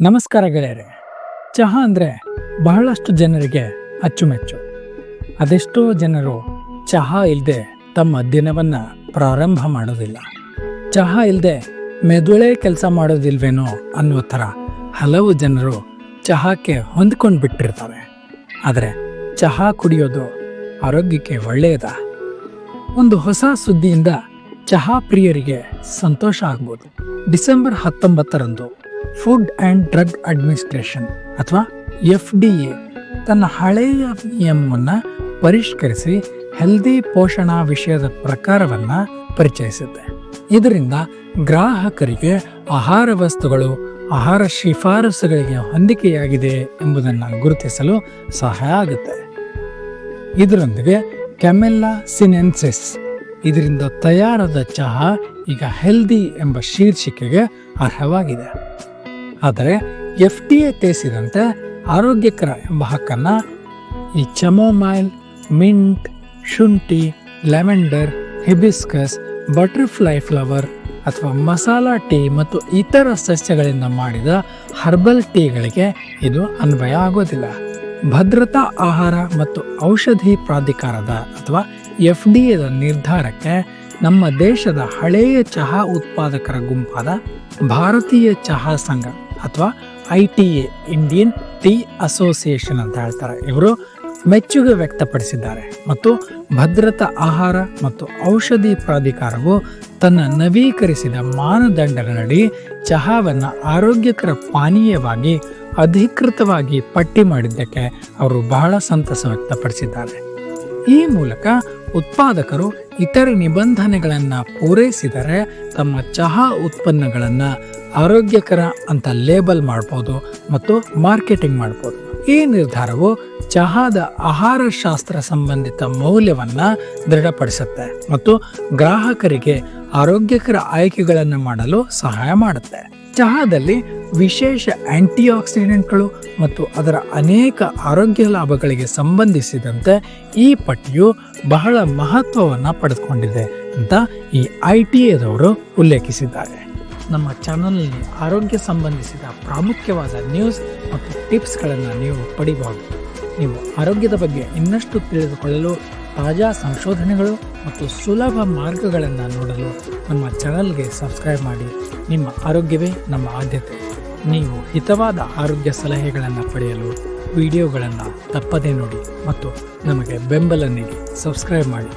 ನಮಸ್ಕಾರ ಗೆಳೆಯರೆ. ಚಹಾ ಅಂದರೆ ಬಹಳಷ್ಟು ಜನರಿಗೆ ಅಚ್ಚುಮೆಚ್ಚು. ಅದೆಷ್ಟೋ ಜನರು ಚಹಾ ಇಲ್ಲದೆ ತಮ್ಮ ದಿನವನ್ನು ಪ್ರಾರಂಭ ಮಾಡೋದಿಲ್ಲ. ಚಹಾ ಇಲ್ಲದೆ ಮೆದುಳೇ ಕೆಲಸ ಮಾಡೋದಿಲ್ವೇನೋ ಅನ್ನೋ ಥರ ಹಲವು ಜನರು ಚಹಾಕ್ಕೆ ಹೊಂದ್ಕೊಂಡು ಬಿಟ್ಟಿರ್ತಾರೆ ಆದರೆ ಚಹಾ ಕುಡಿಯೋದು ಆರೋಗ್ಯಕ್ಕೆ ಒಳ್ಳೆಯದ? ಒಂದು ಹೊಸ ಸುದ್ದಿಯಿಂದ ಚಹಾ ಪ್ರಿಯರಿಗೆ ಸಂತೋಷ ಆಗ್ಬೋದು. ಡಿಸೆಂಬರ್ ಹತ್ತೊಂಬತ್ತರಂದು ಫುಡ್ ಆ್ಯಂಡ್ ಡ್ರಗ್ ಅಡ್ಮಿನಿಸ್ಟ್ರೇಷನ್ ಅಥವಾ ಎಫ್ ಡಿ ಎ ತನ್ನ ಹಳೆಯ ನಿಯಮವನ್ನು ಪರಿಷ್ಕರಿಸಿ ಹೆಲ್ದಿ ಪೋಷಣಾ ವಿಷಯದ ಪ್ರಕಾರವನ್ನು ಪರಿಚಯಿಸುತ್ತೆ. ಇದರಿಂದ ಗ್ರಾಹಕರಿಗೆ ಆಹಾರ ವಸ್ತುಗಳು, ಆಹಾರ ಶಿಫಾರಸುಗಳಿಗೆ ಹೊಂದಿಕೆಯಾಗಿದೆ ಎಂಬುದನ್ನು ಗುರುತಿಸಲು ಸಹಾಯ ಆಗುತ್ತೆ. ಇದರೊಂದಿಗೆ ಕೆಮೆಲ್ಲಾ ಸಿನೆನ್ಸಿಸ್, ಇದರಿಂದ ತಯಾರಾದ ಚಹಾ ಈಗ ಹೆಲ್ದಿ ಎಂಬ ಶೀರ್ಷಿಕೆಗೆ ಅರ್ಹವಾಗಿದೆ. ಆದರೆ ಎಫ್ ಡಿ ಎ ತೇಸಿದಂತೆ ಆರೋಗ್ಯಕರ ಎಂಬ ಹಕ್ಕನ್ನು ಈ ಚಮೋಮೈಲ್ ಮಿಂಟ್ ಶುಂಠಿ, ಲ್ಯಾವೆಂಡರ್, ಹಿಬಿಸ್ಕಸ್ ಬಟರ್ಫ್ಲೈ ಫ್ಲವರ್ ಅಥವಾ ಮಸಾಲಾ ಟೀ ಮತ್ತು ಇತರ ಸಸ್ಯಗಳಿಂದ ಮಾಡಿದ ಹರ್ಬಲ್ ಟೀಗಳಿಗೆ ಇದು ಅನ್ವಯ ಆಗೋದಿಲ್ಲ. ಭದ್ರತಾ ಆಹಾರ ಮತ್ತು ಔಷಧಿ ಪ್ರಾಧಿಕಾರದ ಅಥವಾ ಎಫ್ ಡಿ ಎದ ನಿರ್ಧಾರಕ್ಕೆ ನಮ್ಮ ದೇಶದ ಹಳೆಯ ಚಹಾ ಉತ್ಪಾದಕರ ಗುಂಪಾದ ಭಾರತೀಯ ಚಹಾ ಸಂಘ ಅಥವಾ I T A, Indian tea association ಅಂತ ಹೇಳ್ತಾರೆ. ಇವರು ಮೆಚ್ಚುಗೆ ವ್ಯಕ್ತಪಡಿಸಿದ್ದಾರೆ. ಮತ್ತು ಭದ್ರತಾ ಆಹಾರ ಮತ್ತು ಔಷಧಿ ಪ್ರಾಧಿಕಾರವು ತನ್ನ ನವೀಕರಿಸಿದ ಮಾನದಂಡಗಳಡಿ ಚಹಾವನ್ನು ಆರೋಗ್ಯಕರ ಪಾನೀಯವಾಗಿ ಅಧಿಕೃತವಾಗಿ ಪಟ್ಟಿ ಮಾಡಿದ್ದಕ್ಕೆ ಅವರು ಬಹಳ ಸಂತಸ ವ್ಯಕ್ತಪಡಿಸಿದ್ದಾರೆ. ಈ ಮೂಲಕ ಉತ್ಪಾದಕರು ಇತರೆ ನಿಬಂಧನೆಗಳನ್ನು ಪೂರೈಸಿದರೆ ತಮ್ಮ ಚಹಾ ಉತ್ಪನ್ನಗಳನ್ನು ಆರೋಗ್ಯಕರ ಅಂತ ಲೇಬಲ್ ಮಾಡ್ಬೋದು ಮತ್ತು ಮಾರ್ಕೆಟಿಂಗ್ ಮಾಡ್ಬೋದು. ಈ ನಿರ್ಧಾರವು ಚಹಾದ ಆಹಾರ ಶಾಸ್ತ್ರ ಸಂಬಂಧಿತ ಮೌಲ್ಯವನ್ನು ದೃಢಪಡಿಸುತ್ತೆ ಮತ್ತು ಗ್ರಾಹಕರಿಗೆ ಆರೋಗ್ಯಕರ ಆಯ್ಕೆಗಳನ್ನು ಮಾಡಲು ಸಹಾಯ ಮಾಡುತ್ತೆ. ಚಹಾದಲ್ಲಿ ವಿಶೇಷ ಆಂಟಿ ಆಕ್ಸಿಡೆಂಟ್ಗಳು ಮತ್ತು ಅದರ ಅನೇಕ ಆರೋಗ್ಯ ಲಾಭಗಳಿಗೆ ಸಂಬಂಧಿಸಿದಂತೆ ಈ ಪಟ್ಟಿಯು ಬಹಳ ಮಹತ್ವವನ್ನು ಪಡೆದುಕೊಂಡಿದೆ ಅಂತ ಈ ಐ ಟಿ ಎದವರು ಉಲ್ಲೇಖಿಸಿದ್ದಾರೆ. ನಮ್ಮ ಚಾನಲ್ನಲ್ಲಿ ಆರೋಗ್ಯ ಸಂಬಂಧಿಸಿದ ಪ್ರಾಮುಖ್ಯವಾದ ನ್ಯೂಸ್ ಮತ್ತು ಟಿಪ್ಸ್ಗಳನ್ನು ನೀವು ಪಡಿಬಹುದು. ನೀವು ಆರೋಗ್ಯದ ಬಗ್ಗೆ ಇನ್ನಷ್ಟು ತಿಳಿದುಕೊಳ್ಳಲು ತಾಜಾ ಸಂಶೋಧನೆಗಳು ಮತ್ತು ಸುಲಭ ಮಾರ್ಗಗಳನ್ನು ನೋಡಲು ನಮ್ಮ ಚಾನಲ್ಗೆ ಸಬ್ಸ್ಕ್ರೈಬ್ ಮಾಡಿ. ನಿಮ್ಮ ಆರೋಗ್ಯವೇ ನಮ್ಮ ಆದ್ಯತೆ. ನೀವು ಹಿತವಾದ ಆರೋಗ್ಯ ಸಲಹೆಗಳನ್ನು ಪಡೆಯಲು ವಿಡಿಯೋಗಳನ್ನು ತಪ್ಪದೇ ನೋಡಿ ಮತ್ತು ನಮಗೆ ಬೆಂಬಲ ನೀಡಿ ಸಬ್ಸ್ಕ್ರೈಬ್ ಮಾಡಿ.